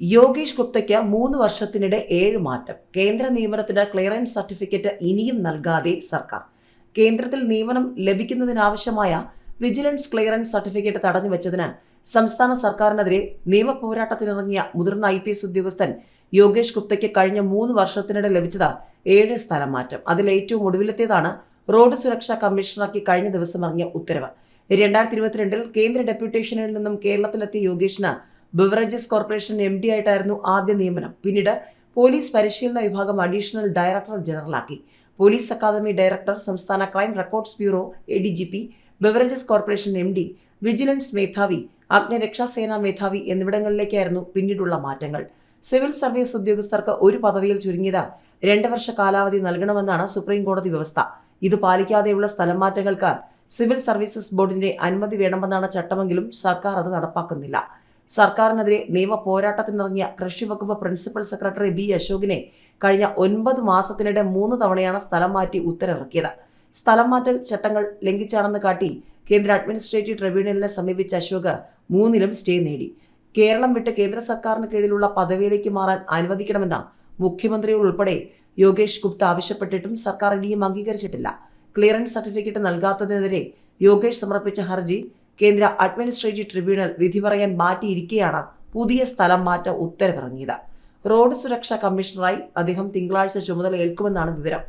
യോഗേഷ് ഗുപ്തയ്ക്ക് മൂന്ന് വർഷത്തിനിടെ ഏഴ് മാറ്റം. കേന്ദ്ര നിയമനത്തിന് ക്ലിയറൻസ് സർട്ടിഫിക്കറ്റ് ഇനിയും നൽകാതെ സർക്കാർ. കേന്ദ്രത്തിൽ നിയമനം ലഭിക്കുന്നതിനാവശ്യമായ വിജിലൻസ് ക്ലിയറൻസ് സർട്ടിഫിക്കറ്റ് തടഞ്ഞു വെച്ചതിന് സംസ്ഥാന സർക്കാരിനെതിരെ നിയമപോരാട്ടത്തിനിറങ്ങിയ മുതിർന്ന ഐ പി എസ് ഉദ്യോഗസ്ഥൻ യോഗേഷ് ഗുപ്തയ്ക്ക് കഴിഞ്ഞ മൂന്ന് വർഷത്തിനിടെ ലഭിച്ചത് ഏഴ് സ്ഥലം മാറ്റം. അതിൽ ഏറ്റവും ഒടുവിലത്തേതാണ് റോഡ് സുരക്ഷാ കമ്മീഷണറാക്കി കഴിഞ്ഞ ദിവസം ഇറങ്ങിയ ഉത്തരവ്. രണ്ടായിരത്തി ഇരുപത്തിരണ്ടിൽ കേന്ദ്ര ഡെപ്യൂട്ടേഷനിൽ നിന്നും കേരളത്തിലെത്തിയ യോഗേഷിന് ബിവറേജസ് കോർപ്പറേഷൻ എം ഡി ആയിട്ടായിരുന്നു ആദ്യ നിയമനം. പിന്നീട് പോലീസ് പരിശീലന വിഭാഗം അഡീഷണൽ ഡയറക്ടർ ജനറലാക്കി. പോലീസ് അക്കാദമി ഡയറക്ടർ സംസ്ഥാന crime records bureau A D G P beverages corporation M D vigilance മേധാവി അഗ്നിരക്ഷാസേനാ മേധാവി എന്നിവിടങ്ങളിലേക്കായിരുന്നു പിന്നീടുള്ള മാറ്റങ്ങൾ. സിവിൽ സർവീസ് ഉദ്യോഗസ്ഥർക്ക് ഒരു പദവിയിൽ ചുരുങ്ങിയത് രണ്ട് വർഷ കാലാവധി നൽകണമെന്നാണ് സുപ്രീം കോടതി വ്യവസ്ഥ. ഇത് പാലിക്കാതെയുള്ള സ്ഥലം മാറ്റങ്ങൾക്ക് സിവിൽ സർവീസസ് ബോർഡിന്റെ അനുമതി വേണമെന്നാണ് ചട്ടമെങ്കിലും സർക്കാർ അത് നടപ്പാക്കുന്നില്ല. സർക്കാരിനെതിരെ നിയമ പോരാട്ടത്തിനിറങ്ങിയ കൃഷി വകുപ്പ് പ്രിൻസിപ്പൽ സെക്രട്ടറി ബി അശോകിനെ കഴിഞ്ഞ ഒൻപത് മാസത്തിനിടെ മൂന്ന് തവണയാണ് സ്ഥലം മാറ്റി ഉത്തരവിറക്കിയത്. സ്ഥലം മാറ്റൽ ചട്ടങ്ങൾ ലംഘിച്ചാണെന്ന് കാട്ടി കേന്ദ്ര അഡ്മിനിസ്ട്രേറ്റീവ് ട്രിബ്യൂണലിനെ സമീപിച്ച അശോക് മൂന്നിലും സ്റ്റേ നേടി. കേരളം വിട്ട് കേന്ദ്ര സർക്കാരിന് കീഴിലുള്ള പദവിയിലേക്ക് മാറാൻ അനുവദിക്കണമെന്ന മുഖ്യമന്ത്രി ഉൾപ്പെടെ യോഗേഷ് ഗുപ്ത ആവശ്യപ്പെട്ടിട്ടും സർക്കാർ ഇനിയും അംഗീകരിച്ചിട്ടില്ല. ക്ലിയറൻസ് സർട്ടിഫിക്കറ്റ് നൽകാത്തതിനെതിരെ യോഗേഷ് സമർപ്പിച്ച ഹർജി കേന്ദ്ര അഡ്മിനിസ്ട്രേറ്റീവ് ട്രിബ്യൂണൽ വിധി പറയാൻ മാറ്റിയിരിക്കെയാണ് പുതിയ സ്ഥലം മാറ്റ ഉത്തരവിറങ്ങിയത്. റോഡ് സുരക്ഷാ കമ്മീഷണറായി അദ്ദേഹം തിങ്കളാഴ്ച ചുമതല ഏൽക്കുമെന്നാണ് വിവരം.